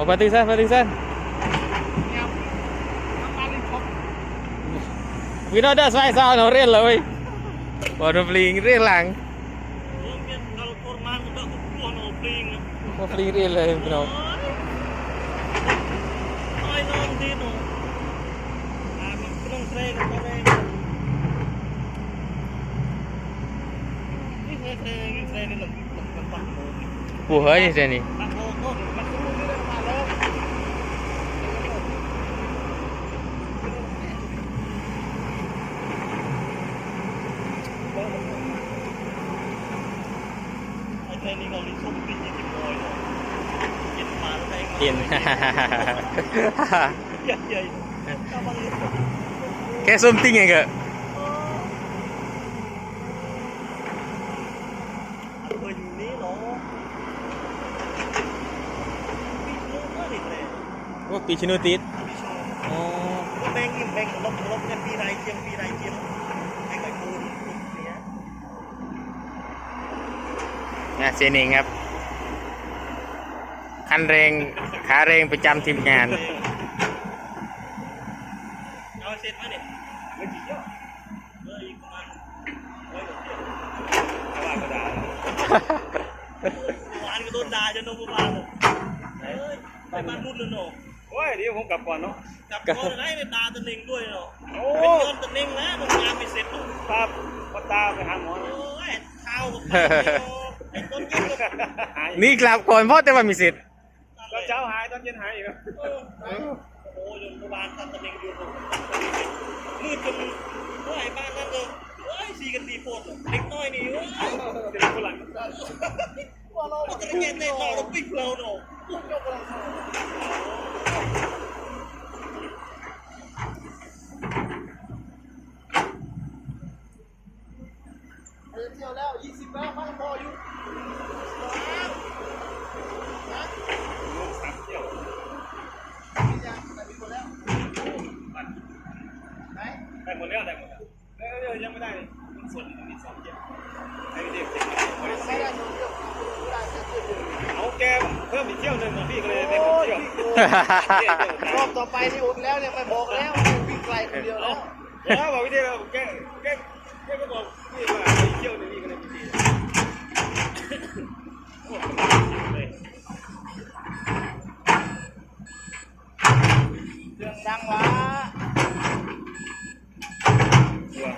Oh, patisan, patisan. Kita ada saya sa ano real lah, weh. Waduh bling real lang. Mungkin kalau korban udah kukuh no bling. Mau bling real lah, bro. Ay non dito. Ay, tray ni kau ni sum pi ni ti boy. กินปลาแล้วเองกิน Ya, ya. Kapan itu? Kayak something ya, Kak? Bình ní nó Bị nước đó thì thế Oh, pichinu tit. Bị sao Oh. Nó bèn im bèn lốc lốc nhân pi này งานเซนิงครับ คันเรงขาเรงประจำทีมงานเอาเสร็จไหมเนี่ยไม่กี่ยอดเอออีกประมาณร้อยกว่าเที่ยวแต่ว่าก็ด่าเมื่อวานก็โดนด่าจนโดนเมื่อวานเลยเฮ้ยไปบ้านรุ่นเลยเนาะโอ้ยเดี๋ยวผมกลับก่อนเนาะกลับก่อนได้เป็นตาตะเน่งด้วยเนาะโอ้เป็นย้อนตะเน่งนะโรงงานไม่เสร็จเนาะตาปตาไปหาหมอโอ้นะยเท้ากับปากเนาะไอ้คนยิ่งกับหายนี่กลับก่อนเพราะแต่ว่ามีสิทธิ์ตอนเช้าหายตอนเย็นหายอีกแล้วโอ้ยโรงพยาบาลตันตะเน่งอยู่ตรงมืดจนโอ้ยบ้านนั่นเลยโอ้ยสีกันสีโพดเล็กน้อยนี่เว้ยเดี๋ยวคนหลังว่าเราจะเห็นในเราเราปิ๊กเราเนาะเที่ยวแล้วยี่สิบแล้วพังพออยู่ สามเที่ยว มียังแต่มีคนแล้วไหน ได้หมดแล้วได้หมดแล้วเออยังไม่ได้เลยมันส่วนมันมีสองเที่ยวไอ้เด็กเด็ก ไม่ได้โดนเรื่องไม่ได้จะเที่ยวอยู่ เอาแก เพิ่มอีกเที่ยวหนึ่งพี่ก็เลยได้หมดเที่ยวรอบต่อไปนี่อุ่นแล้วเนี่ยไม่บอกแล้ววิ่งไกลคนเดียวแล้วแล้วบอกวิธีเราแกแกแกก็บอกพี่ว่าอีกเที่ยวหนึ่งพี่ก็เลยไม่ดีเลยเรื่องดังวะ ตัว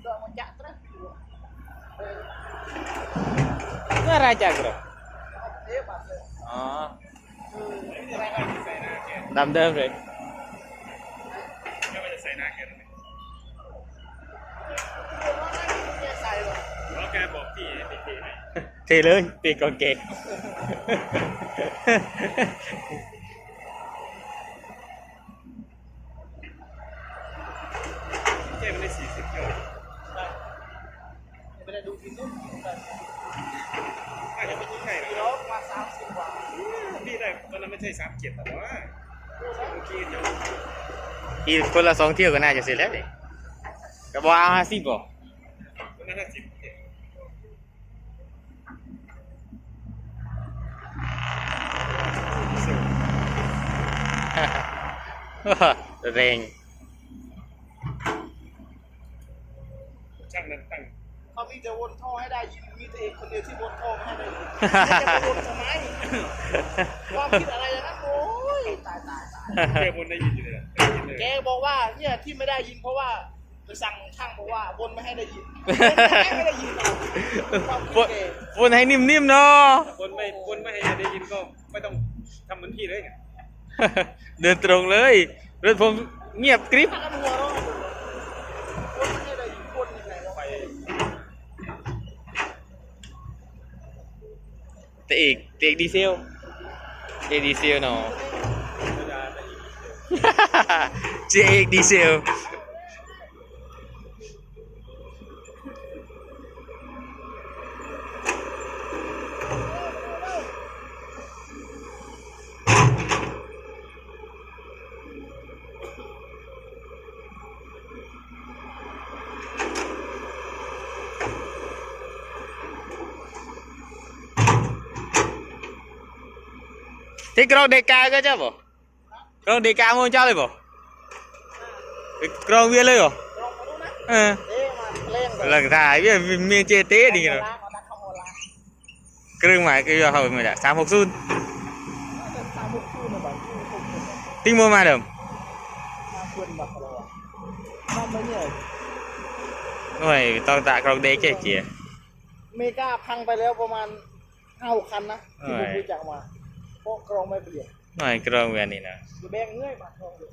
เรื่องมันจัดนะ Ini raja, bro. เอ๊ะบัตรเลย Oh, อะไรไม่ได้ใส่หน้าแก dam dam, bro. ไม่ได้ใส่หน้าแกเลยใส่หรอแล้วแกบอกพี่ให้ไปเทให้ Thì lớn, thì còn kệ. เจ๊มันได้สี่สิบเที่ยวไม่ได้ดูกินนู่น อาจจะไม่ใช่หรเดี๋ยอวมาสามสิบกว่าพี่ได้ตอนนั้นไม่ใช่สามเจ็ดแต่ว่าเมื่อกี้เดี๋ยวอีกคนละสองเที่ยวก็น่าจะเสร็จแล้วดิก็บอกเอาห้าสิบบ่ตอนนั้นห้าสิบเรง ช่างนั้นตั้ง เขามีแต่วนท่อให้ได้ยินมีแต่เอกคนเดียวที่วนท่อไม่ให้ได้ยินจะวนทำไมความคิดอะไรอย่างนั้นโอ้ยตายตายตายแกบนได้ยินอยู่เลยแกบอกว่าเนี่ยที่ไม่ได้ยินเพราะว่าไปสั่งช่างบอกว่าวนไม่ให้ได้ยินไม่ได้ยินเอาความคิพูดดแกพูดให้นิ่มๆเนาะคนไม่คนไม่ให้ได้ยินก็ไม่ต้องทำเหมือนพี่เลยเดินตรงเลยรถผมเงียบกริบ ถ้ากันหัวเราะวนไม่ให้ได้ยินวนยังไงวะ ไป แต่เอกแต่เอกดีเซลเอกดีเซลเนาะ เวลาได้ยิน เจเอกดีเซล ที่กรองเดกาก็จะบ่กรองเดกาโมจ้าเลยบ่กรองเวียเลยบ่ ลองมาดูนะ เออ เอ๊ะมาเล่นแบบ หลังถ่ายเวียมีเจเต้ดีกัน ล้างเอาดักเข้ามาล้าง เครื่องหมายคือเขาไม่ได้สามหกศูนย์ เดินตามพวกคู่มาแบบคู่คู่คู่ ติ้งโมมาเดิ มมาเพื่อนแบบเราอะทำไมเนี่ยหน่วยต้องตากรองเดกแค่เจียเมกาพังไปแล้วประมาณห้าหกคันนะที่ผมโอ้ยรู้จักมา เพราะกรองไม่เปลี่ยนหน่วยกรองเวียนี่นะอยู่แบงเงื่อยมากรองเลย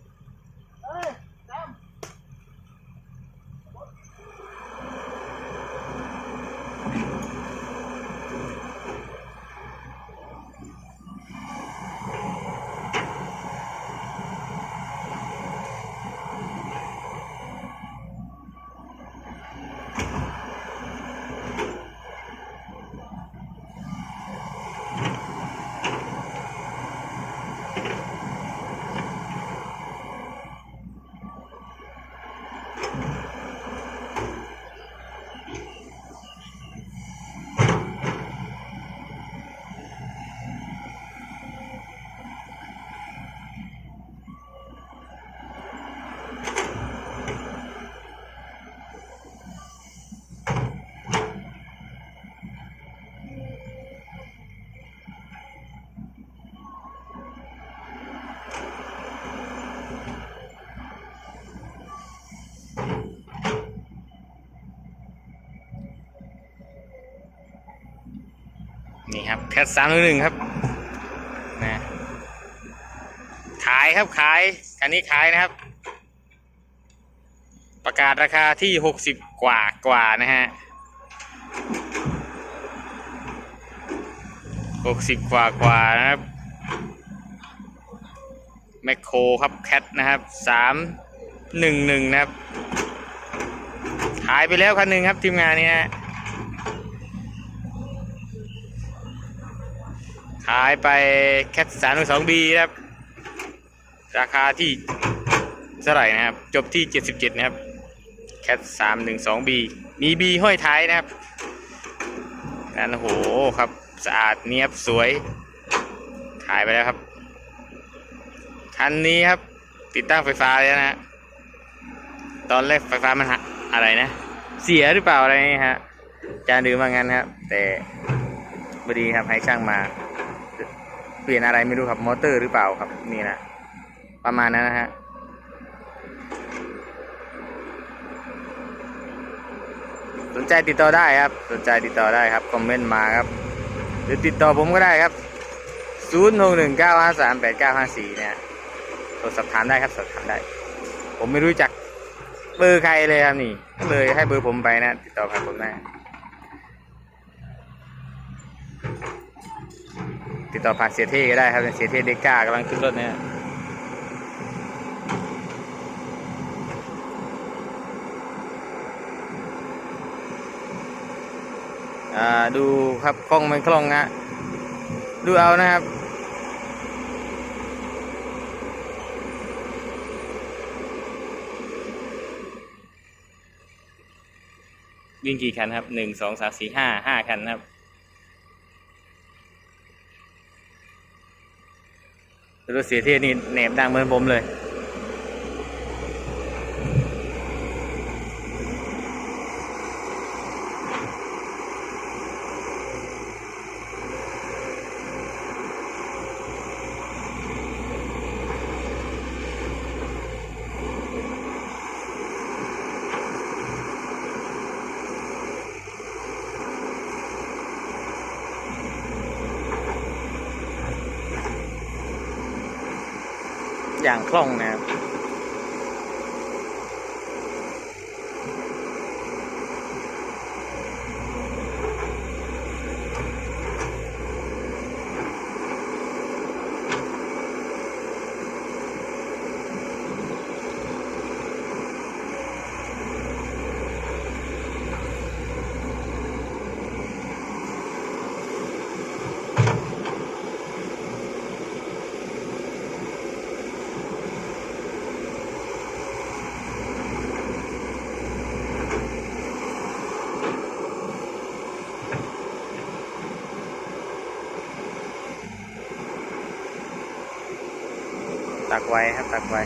นี่ครับแคทสามหนึ่งครับนะขายครับขายอันนี้ขายนะครับ ประกาศราคาที่หกสิบกว่ากว่านะฮะหกสิบกว่ากว่านะครับแมคโครครับแคทนะครับสามหนึ่งหนึ่งนะครับ ขายไปแล้วคันหนึ่งครับทีมงานนี้ฮะายไปแคทสามสองบีครับ ราคาที่เท่าไหร่นะครับ จบที่เจ็ดสิบเจ็ดนะครับ แคทสามหนึ่งสองบีมีบีห้อยท้ายนะครับนั่นโหครับ สะอาดเนียบสวย ขายไปแล้วครับ คันนี้ครับ ติดตั้งไฟฟ้าแล้วนะ ตอนแรกไฟฟ้ามันอะไรนะ เสียหรือเปล่าอะไรนี่ฮะจานดือมางั้นครับ แต่พอดีครับให้ช่างมา เปลี่ยนอะไรไม่รู้ครับมอเตอร์หรือเปล่าครับนี่นะประมาณนั้นนะฮะสนใจติดต่อได้ครับ สนใจติดต่อได้ครับคอมเมนต์มาครับ หรือติดต่อผมก็ได้ครับ0 6 1 9 5 3 8 9 5 4เนี่ยโทรสอบถามได้ครับสอบถามได้ ผมไม่รู้จักเบอร์ใครเลยครับนี่เลยให้เบอร์ผมไปนะ ติดต่อกับผมได้ ติดต่อผ่านเสียเท่ก็ได้ครับเสียเท่เดก้ากำลังขึ้นรถเนี่ยอ่าดูครับคล่องไม่คล่องนะดูเอานะครับวิ่งกี่คันครับหนึ่งสองสามสี่ห้าห้าคันครับ รถเสีเที่นี่แหนบดังเหมือนผมเลย อย่างคล่องนะครับ ตักไว้ครับตักไว้